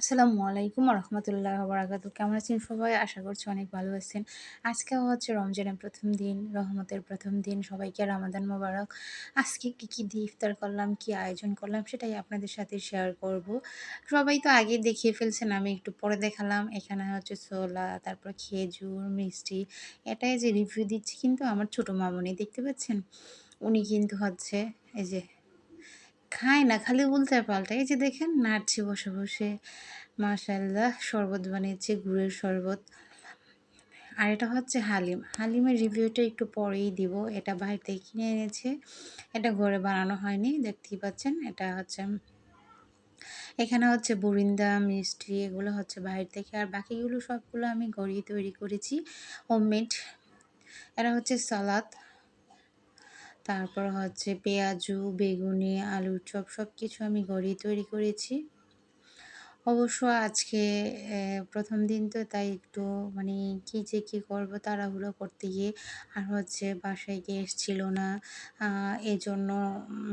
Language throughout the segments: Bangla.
আসসালামু আলাইকুম রহমতুল্লাহ বরাকাতু কেমন আছেন সবাই? আশা করছি অনেক ভালো আছেন। আজকে হচ্ছে রমজানের প্রথম দিন, রহমতের প্রথম দিন। সবাইকে রামাদান মোবারক। আজকে কী কী দিয়ে ইফতার করলাম, কি আয়োজন করলাম সেটাই আপনাদের সাথে শেয়ার করব। সবাই তো আগে দেখিয়ে ফেলছেন, আমি একটু পরে দেখালাম। এখানে হচ্ছে ছোলা, তারপর খেজুর, মিষ্টি, এটাই যে রিভিউ দিচ্ছি কিন্তু আমার ছোটো মামনি, দেখতে পাচ্ছেন? উনি কিন্তু হচ্ছে এই যে খায় না, খালি উল্টে পাল্টা। এই যে দেখেন, নাড়ছি বসে বসে। মাশাল্লাহ শরবত বানিয়েছে, গুড়ের শরবত। আর এটা হচ্ছে হালিম। হালিমের রিভিউটা একটু পরেই দিব। এটা বাইরে থেকে কিনে এনেছে। এটা ঘরে বানানো হয়নি, দেখতেই পাচ্ছেন। এটা হচ্ছে, এখানে হচ্ছে বরিন্দা, মিষ্টি, এগুলো হচ্ছে বাইরে থেকে। আর বাকিগুলো সবগুলো আমি ঘরেই তৈরি করেছি। হোমমেড। এটা হচ্ছে সালাদ। তারপর হচ্ছে পেঁয়াজু বেগুনি আলুর চপ সব কিছু আমি ঘরেই তৈরি করেছি। অবশ্য আজকে প্রথম দিন তো তাই একটু মানে কী যে কী করব তাড়াহুড়ো করতে গিয়ে আর হচ্ছে বাসায় গেস্ট ছিল না। এজন্য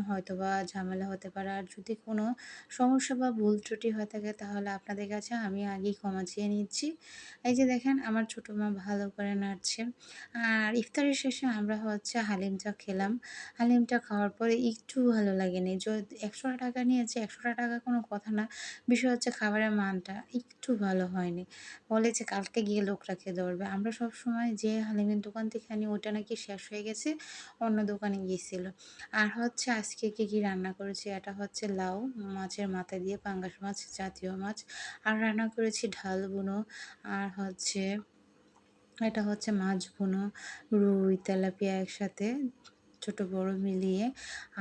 হয়তো বা ঝামেলা হতে পারে। আর যদি কোনো সমস্যা বা ভুল ত্রুটি হয়ে থাকে তাহলে আপনাদের কাছে আমি আগেই ক্ষমা চেয়ে নিচ্ছি। এই যে দেখেন আমার ছোটো মা ভালো করে নাড়ছে। আর ইফতারের শেষে আমরা হচ্ছে হালিমটা খেলাম। হালিমটা খাওয়ার পরে একটু ভালো লাগেনি। যদি একশো টাকা নিয়েছে, একশো টাকা কোনো কথা না। বিষয় হচ্ছে খাবারের মানটা একটু ভালো হয়নি। বলে যে কালকে গিয়ে লোকরা খেয়ে ধরবে। আমরা সব সময় যে হালিমের দোকান থেকে আনি ওটা নাকি শেষ হয়ে গেছে, অন্য দোকানে গিয়েছিল। আর হচ্ছে আজকে কী কী রান্না করেছি, এটা হচ্ছে লাউ, মাছের মাথা দিয়ে পাঙ্গাস মাছ, জাতীয় মাছ। আর রান্না করেছি ঢাল বুনো, আর হচ্ছে, এটা হচ্ছে মাছ বুনো, রুই, তেলাপিয়া একসাথে। ছোট বড় মিলিয়ে।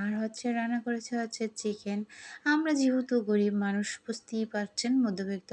আর হচ্ছে রান্না করেছে হচ্ছে চিকেন আমরা যেহেতু গরিব মানুষ, বুঝতেই পারছেন মধ্যবিত্ত